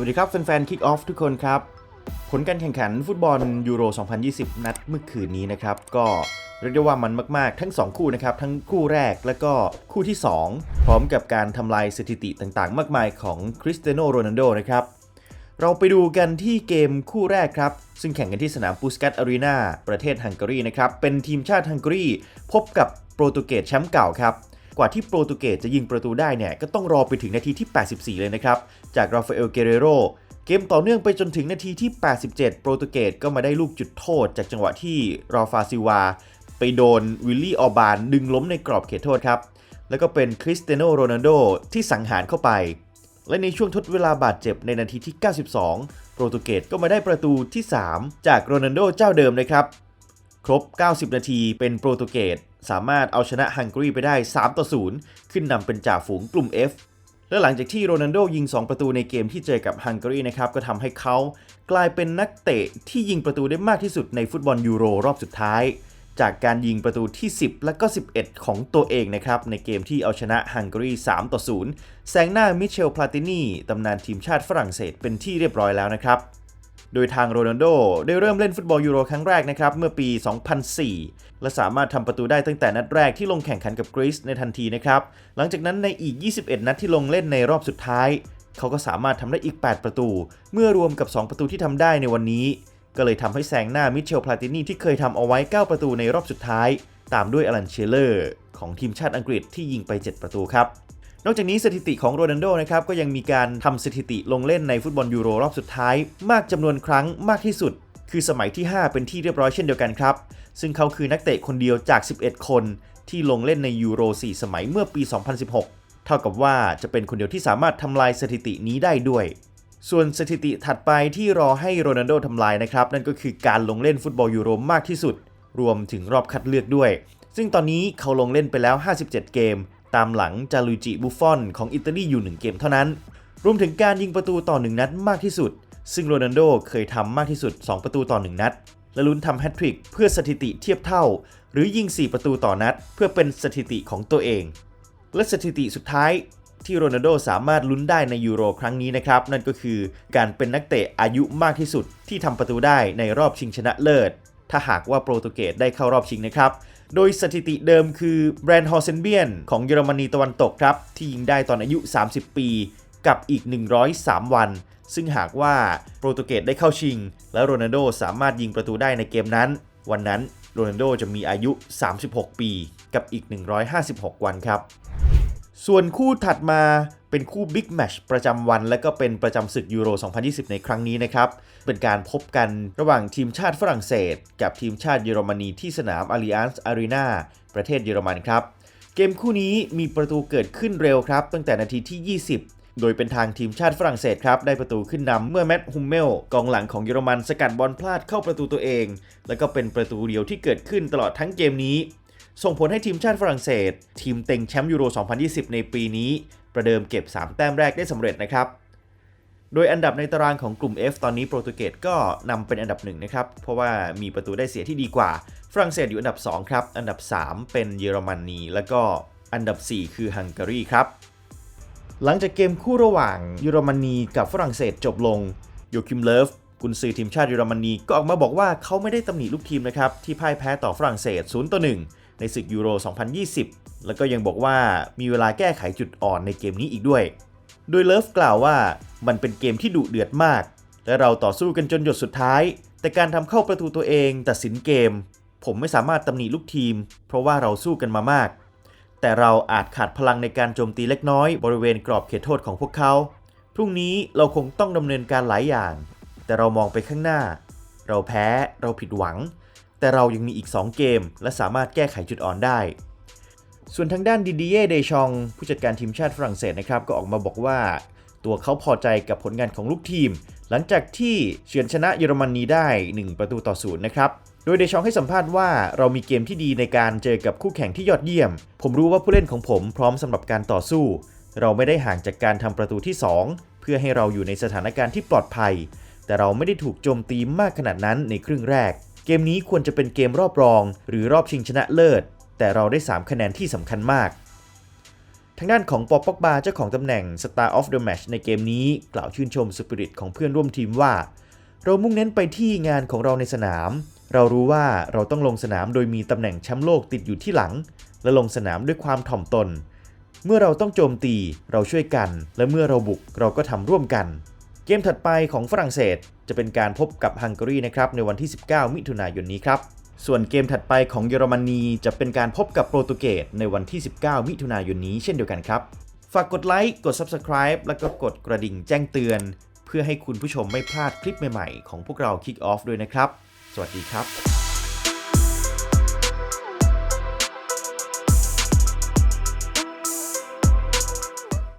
วัสดีครับแฟนๆ Kick Off ทุกคนครับ ผลการแข่งขันฟุตบอลยูโร 2020 นัดเมื่อคืนนี้นะครับ ก็เรียกได้ว่ามันมากๆ ทั้ง 2 คู่นะครับ ทั้งคู่แรกและก็คู่ที่ 2 พร้อมกับการทำลายสถิติต่างๆ มากมายของคริสเตียโนโรนัลโดนะครับ เราไปดูกันที่เกมคู่แรกครับ ซึ่งแข่งกันที่สนามปูสกัตอารีนาประเทศฮังการีนะครับ เป็นทีมชาติฮังการีพบกับโปรตุเกสแชมป์เก่าครับ กว่าที่โปรตุเกสจะยิงประตูได้เนี่ยก็ต้องรอไปถึงนาทีที่ 84 เลยนะครับ จากราฟาเอลเกเรโรเกมต่อเนื่องไปจนถึงนาทีที่ 87 โปรตุเกสก็มาได้ลูกจุดโทษ จากจังหวะที่ราฟาซิวา ไปโดนวิลลี่ออบานดึงล้มในกรอบเขตโทษครับ แล้วก็เป็นคริสเตียโนโรนัลโดที่สังหารเข้าไป และในช่วงทดเวลาบาดเจ็บในนาทีที่ 92 โปรตุเกสก็มาได้ประตูที่ 3 จากโรนัลโดเจ้าเดิมนะครับ ครบ 90 นาทีเป็นโปรตุเกสสามารถเอาชนะฮังการีไปได้ 3 ต่อ 0 ขึ้นนำเป็นจ่าฝูงกลุ่ม F และหลังจากที่โรนัลโดยิง 2 ประตูในเกมที่เจอกับฮังการีนะครับก็ทำให้เขากลายเป็นนักเตะที่ยิงประตูได้มากที่สุดในฟุตบอลยูโรรอบสุดท้าย จากการยิงประตูที่ 10 และก็ 11 ของตัวเองนะครับในเกมที่เอาชนะฮังการี 3 ต่อ 0 แซงหน้ามิเชลพลาตินีตำนานทีมชาติฝรั่งเศสเป็นที่เรียบร้อยแล้วนะครับ โดยทางโรนัลโดได้เริ่มเล่นฟุตบอลยูโรครั้งแรกนะครับเมื่อปี 2004 และสามารถทำประตูได้ตั้งแต่นัดแรกที่ลงแข่งขันกับกรีซในทันทีนะครับหลังจากนั้นในอีก 21 นัดที่ลงเล่นในรอบสุดท้าย เขาก็สามารถทำได้อีก 8 ประตู เมื่อรวมกับ 2 ประตูที่ทำได้ในวันนี้ ก็เลยทำให้แซงหน้ามิเชลพลาตินีที่เคยทำเอาไว้ 9 ประตูในรอบสุดท้าย ตามด้วยอลันเชลเลอร์ ของทีมชาติอังกฤษที่ยิงไป 7 ประตูครับ นอกจากนี้สถิติของโรนัลโดนะครับก็ยังมีการทำสถิติลงเล่นในฟุตบอลยูโรรอบสุดท้าย มากจำนวนครั้งมากที่สุด คือสมัยที่ 5 เป็นที่เรียบร้อยเช่นเดียวกันครับ ซึ่งเขาคือนักเตะคนเดียวจาก 11 คนที่ลงเล่นในยูโร 4 สมัยเมื่อปี 2016 เท่ากับว่าจะเป็นคนเดียวที่สามารถทำลายสถิตินี้ได้ด้วย ส่วนสถิติถัดไปที่รอให้โรนัลโดทำลายนะครับ นั่นก็คือการลงเล่นฟุตบอลยูโรมากที่สุด รวมถึงรอบคัดเลือกด้วย ซึ่งตอนนี้เขาลงเล่นไปแล้ว 57 เกม ตามหลังจาลูจิบุฟฟอนของอิตาลีอยู่ 1 เกมเท่านั้น รวมถึงการยิงประตูต่อ 1 นัดมากที่สุด ซึ่งโรนัลโดเคยทำมากที่สุด 2 ประตูต่อ 1 นัด และลุ้นทำแฮตทริกเพื่อสถิติเทียบเท่า หรือยิง 4 ประตูต่อนัด เพื่อเป็นสถิติของตัวเอง และสถิติสุดท้ายที่โรนัลโดสามารถลุ้นได้ในยูโรครั้งนี้นะครับ นั่นก็คือการเป็นนักเตะอายุมากที่สุดที่ทำประตูได้ในรอบชิงชนะเลิศ ถ้าหากว่าโปรตุเกสได้เข้ารอบชิงนะครับ โดยสถิติเดิมคือแบรนด์ฮอร์เซนเบียนของเยอรมนีตะวันตกครับ ที่ยิงได้ตอนอายุ 30 ปี กับอีก 103 วัน ซึ่งหากว่าโปรตุเกสได้เข้าชิง และโรนัลโดสามารถยิงประตูได้ในเกมนั้น วันนั้นโรนัลโดจะมีอายุ 36 ปี กับอีก 156 วันครับ ส่วนคู่ถัดมา เป็นคู่บิ๊กแมชประจำวัน และก็เป็นประจำศึกยูโร 2020 ในครั้งนี้นะครับ เป็นการพบกันระหว่างทีมชาติฝรั่งเศส กับทีมชาติเยอรมนีที่สนาม Allianz Arena ประเทศเยอรมันครับ เกมคู่นี้มีประตูเกิดขึ้นเร็วครับ ตั้งแต่นาทีที่ 20 โดยเป็นทางทีมชาติฝรั่งเศสครับ ได้ประตูขึ้นนำเมื่อแมตต์ฮุมเมลกองหลังของเยอรมันสกัดบอลพลาดเข้าประตูตัวเอง และก็เป็นประตูเดียวที่เกิดขึ้นตลอดทั้งเกมนี้ ส่งผลให้ทีมชาติฝรั่งเศส ทีมเต็งแชมป์ยูโร 2020 ในปีนี้ ประเดิมเก็บ 3 แต้มแรกได้สำเร็จนะครับ โดยอันดับในตารางของกลุ่ม F ตอนนี้โปรตุเกสก็นำเป็นอันดับหนึ่งนะครับ เพราะว่ามีประตูได้เสียที่ดีกว่า ฝรั่งเศสอยู่อันดับ 2 ครับ อันดับ 3 เป็นเยอรมนี แล้วก็อันดับ 4 คือฮังการีครับ หลังจากเกมคู่ระหว่างเยอรมนีกับฝรั่งเศสจบลงโยคิมเลิฟกุนซือทีมชาติเยอรมนีก็ออกมาบอกว่าเขาไม่ได้ตำหนิลูกทีมนะครับที่พ่ายแพ้ต่อฝรั่งเศส0ต่อ1 ในศึกยูโร 2020 แล้วก็ยังบอกว่ามีเวลาแก้ไขจุดอ่อนในเกมนี้อีกด้วย โดยเลิฟกล่าวว่ามันเป็นเกมที่ดุเดือดมาก และเราต่อสู้กันจนหยดสุดท้าย แต่การทำเข้าประตูตัวเองตัดสินเกม ผมไม่สามารถตำหนิลูกทีม เพราะว่าเราสู้กันมามาก แต่เราอาจขาดพลังในการโจมตีเล็กน้อยบริเวณกรอบเขตโทษของพวกเขา พรุ่งนี้เราคงต้องดำเนินการหลายอย่าง แต่เรามองไปข้างหน้า เราแพ้ เราผิดหวัง แต่เรายังมีอีก 2 เกม และสามารถแก้ไขจุดอ่อนได้ ส่วนทางด้านดิดีเย่เดชอง ผู้จัดการทีมชาติฝรั่งเศสนะครับ ก็ออกมาบอกว่า ตัวเขาพอใจกับผลงานของลูกทีม หลังจากที่เฉือนชนะเยอรมนีได้ 1 ประตูต่อศูนย์นะครับโดยเดชองให้สัมภาษณ์ว่าเรามีเกมที่ดีในการเจอกับคู่แข่งที่ยอดเยี่ยม ผมรู้ว่าผู้เล่นของผมพร้อมสำหรับการต่อสู้ เราไม่ได้ห่างจากการทำประตูที่ 2 เพื่อให้เราอยู่ในสถานการณ์ที่ปลอดภัย แต่เราไม่ได้ถูกโจมตีมากขนาดนั้นในครึ่งแรก เกมนี้ควรจะเป็นเกมรอบรอง หรือรอบชิงชนะเลิศ แต่เราได้ 3 คะแนนที่สำคัญมาก ทางด้านของปอปอกบาเจ้าของตำแหน่ง Star of the Match ในเกมนี้กล่าวชื่นชมสปิริตของเพื่อนร่วมทีมว่า เรามุ่งเน้นไปที่งานของเราในสนาม เรารู้ว่าเราต้องลงสนามโดยมีตำแหน่งแชมป์โลกติดอยู่ที่หลัง และลงสนามด้วยความถ่อมตน เมื่อเราต้องโจมตีเราช่วยกัน และเมื่อเราบุกเราก็ทำร่วมกัน เกมถัดไปของฝรั่งเศสจะเป็นการพบกับฮังการีนะครับในวันที่ 19 มิถุนายนนี้ครับส่วนเกมถัดไปของเยอรมนีจะเป็นการพบกับโปรตุเกสในวันที่ 19 มิถุนายนนี้เช่นเดียวกันครับ ฝากกดไลค์ กด Subscribe แล้วก็กดกระดิ่งแจ้งเตือน เพื่อให้คุณผู้ชมไม่พลาดคลิปใหม่ๆ ของพวกเรา Kick Off ด้วยนะครับ สวัสดีครับ